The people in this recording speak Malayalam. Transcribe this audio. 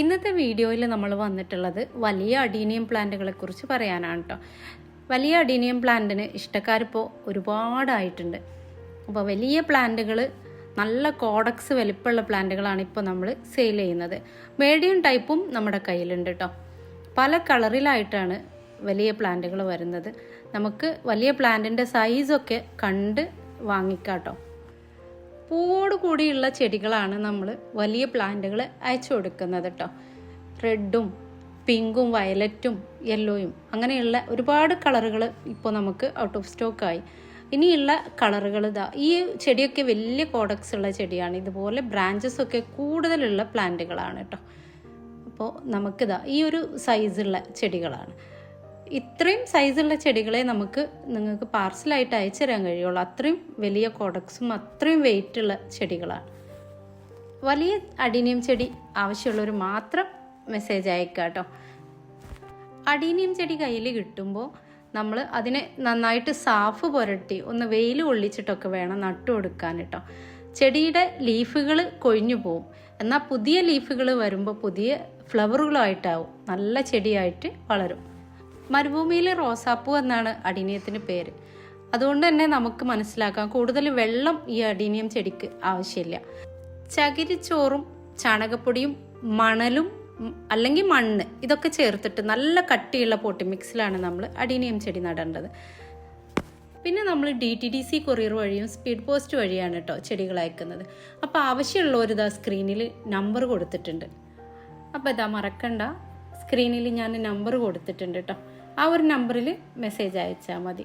ഇന്നത്തെ വീഡിയോയിൽ നമ്മൾ വന്നിട്ടുള്ളത് വലിയ അഡീനിയം പ്ലാന്റുകളെ കുറിച്ച് പറയാനാണ് കേട്ടോ വലിയ അഡീനിയം പ്ലാന്റിന് ഇഷ്ടക്കാരിപ്പോൾ ഒരുപാടായിട്ടുണ്ട്. അപ്പോൾ വലിയ പ്ലാന്റുകൾ നല്ല കോഡക്സ് വലിപ്പമുള്ള പ്ലാന്റുകളാണ് ഇപ്പോൾ നമ്മൾ സെയിൽ ചെയ്യുന്നത്. മീഡിയം ടൈപ്പും നമ്മുടെ കയ്യിലുണ്ട് കേട്ടോ പല കളറിലായിട്ടാണ് വലിയ പ്ലാന്റുകൾ വരുന്നത്. നമുക്ക് വലിയ പ്ലാന്റിന്റെ സൈസൊക്കെ കണ്ട് വാങ്ങിക്കാം കേട്ടോ പൂവോട് കൂടിയുള്ള ചെടികളാണ് നമ്മൾ വലിയ പ്ലാന്റുകൾ അയച്ചു കൊടുക്കുന്നത് കേട്ടോ. റെഡും പിങ്കും വയലറ്റും യെല്ലോയും അങ്ങനെയുള്ള ഒരുപാട് കളറുകൾ ഇപ്പോൾ നമുക്ക് ഔട്ട് ഓഫ് സ്റ്റോക്കായി ഇനിയുള്ള കളറുകൾ ഇതാ ഈ ചെടിയൊക്കെ വലിയ കോഡക്സ് ഉള്ള ചെടിയാണ്. ഇതുപോലെ ബ്രാഞ്ചസ് ഒക്കെ കൂടുതലുള്ള പ്ലാന്റുകളാണ് കേട്ടോ. അപ്പോൾ നമുക്കിതാ ഈ ഒരു സൈസുള്ള ചെടികളാണ്. ഇത്രയും സൈസുള്ള ചെടികളെ നമുക്ക് നിങ്ങൾക്ക് പാർസലായിട്ട് അയച്ചു തരാൻ കഴിയുള്ളൂ. അത്രയും വലിയ കോഡക്സും അത്രയും വെയിറ്റുള്ള ചെടികളാണ്. വലിയ അഡീനിയം ചെടി ആവശ്യമുള്ളവർ മാത്രം മെസ്സേജ് അയക്കുക കേട്ടോ. അഡീനിയം ചെടി കയ്യിൽ കിട്ടുമ്പോൾ നമ്മൾ അതിനെ നന്നായിട്ട് സാഫ് പുരട്ടി ഒന്ന് വെയിൽ കൊള്ളിച്ചിട്ടൊക്കെ വേണം നട്ടു കൊടുക്കാൻ കേട്ടോ. ചെടിയുടെ ലീഫുകൾ കൊഴിഞ്ഞു പോവും. എന്നാൽ പുതിയ ലീഫുകൾ വരുമ്പോൾ പുതിയ ഫ്ലവറുകളായിട്ടാവും നല്ല ചെടിയായിട്ട് വളരും. മരുഭൂമിയിൽ റോസാപ്പൂ എന്നാണ് അടീനിയത്തിന് പേര്. അതുകൊണ്ട് തന്നെ നമുക്ക് മനസ്സിലാക്കാം കൂടുതൽ വെള്ളം ഈ അടീനിയം ചെടിക്ക് ആവശ്യമില്ല. ചകിരിച്ചോറും ചാണകപ്പൊടിയും മണലും അല്ലെങ്കിൽ മണ്ണ് ഇതൊക്കെ ചേർത്തിട്ട് നല്ല കട്ടിയുള്ള പോട്ടി മിക്സിലാണ് നമ്മൾ അടീനിയം ചെടി നടേണ്ടത്. പിന്നെ നമ്മൾ D T D C courier വഴിയും സ്പീഡ് പോസ്റ്റ് വഴിയാണ് കേട്ടോ ചെടികൾ അയക്കുന്നത്. അപ്പോൾ ആവശ്യമുള്ളവർ ഇതാ സ്ക്രീനിൽ നമ്പർ കൊടുത്തിട്ടുണ്ട്. അപ്പോൾ ഇതാ മറക്കണ്ട. സ്ക്രീനിൽ ഞാൻ നമ്പർ കൊടുത്തിട്ടുണ്ട് കേട്ടോ ആ ഒരു നമ്പറിൽ മെസ്സേജ് അയച്ചാൽ മതി.